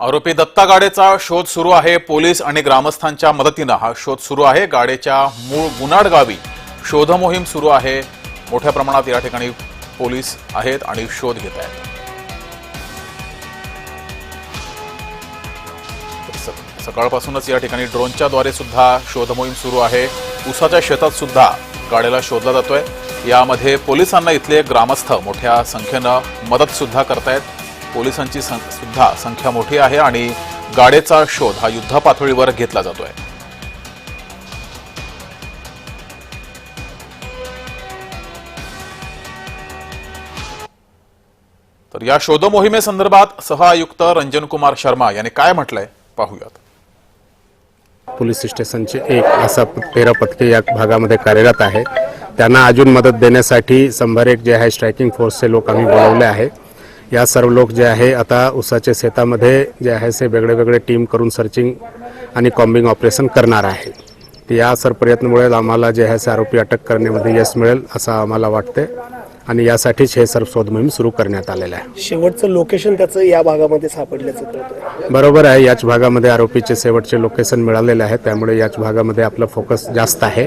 आरोपी दत्ता गाडेचा शोध सुरू आहे. पोलीस आणि ग्रामस्थांच्या मदतीनं हा शोध सुरू आहे. गाडेच्या मूळ गुनाड गावी शोध मोहीम सुरू आहे. मोठ्या प्रमाणात या ठिकाणी पोलीस आहेत आणि शोध घेत आहेत. स- सकाळपासूनच या ठिकाणी ड्रोनच्या द्वारे सुद्धा शोधमोहीम सुरू आहे. उसाच्या शेतात सुद्धा गाड्याला शोधला जातोय. यामध्ये पोलिसांना इथले ग्रामस्थ मोठ्या संख्येनं मदत सुद्धा करतायत. पोलिसांची सुद्धा संख्या मोठी आहे आणि गाडेचा शोध हा युद्ध पातळीवर घेतला जातोय. तर या शोध मोहिमेसंदर्भात सह आयुक्त रंजन कुमार शर्मा यांनी काय म्हटलंय पाहूयात. पोलीस स्टेशनचे एक असा तेरा पथके या भागामध्ये कार्यरत आहे. त्यांना अजून मदत देण्यासाठी शंभर एक जे आहे स्ट्रायकिंग फोर्सचे लोक आम्ही बोलवले आहे. या सर्व लोक जे आहे आता उसाच्या शेतामध्ये जे आहे ते वेगळे वेगळे टीम करून सर्चिंग आणि कॉम्बिंग ऑपरेशन करणार आहे. तर या सर्व प्रयत्नामुळे आम्हाला जे आहे ते आरोपी अटक करण्यामध्ये यश मिळेल असं आम्हाला वाटते आणि यासाठीच हे सर्व शोध मोहीम सुरू करण्यात आलेलं आहे. शेवटचं लोकेशन त्याचं या भागामध्ये सापडल्याचं बरोबर आहे याच भागामध्ये आरोपीचे शेवटचे लोकेशन मिळालेले आहे त्यामुळे याच भागामध्ये आपलं फोकस जास्त आहे.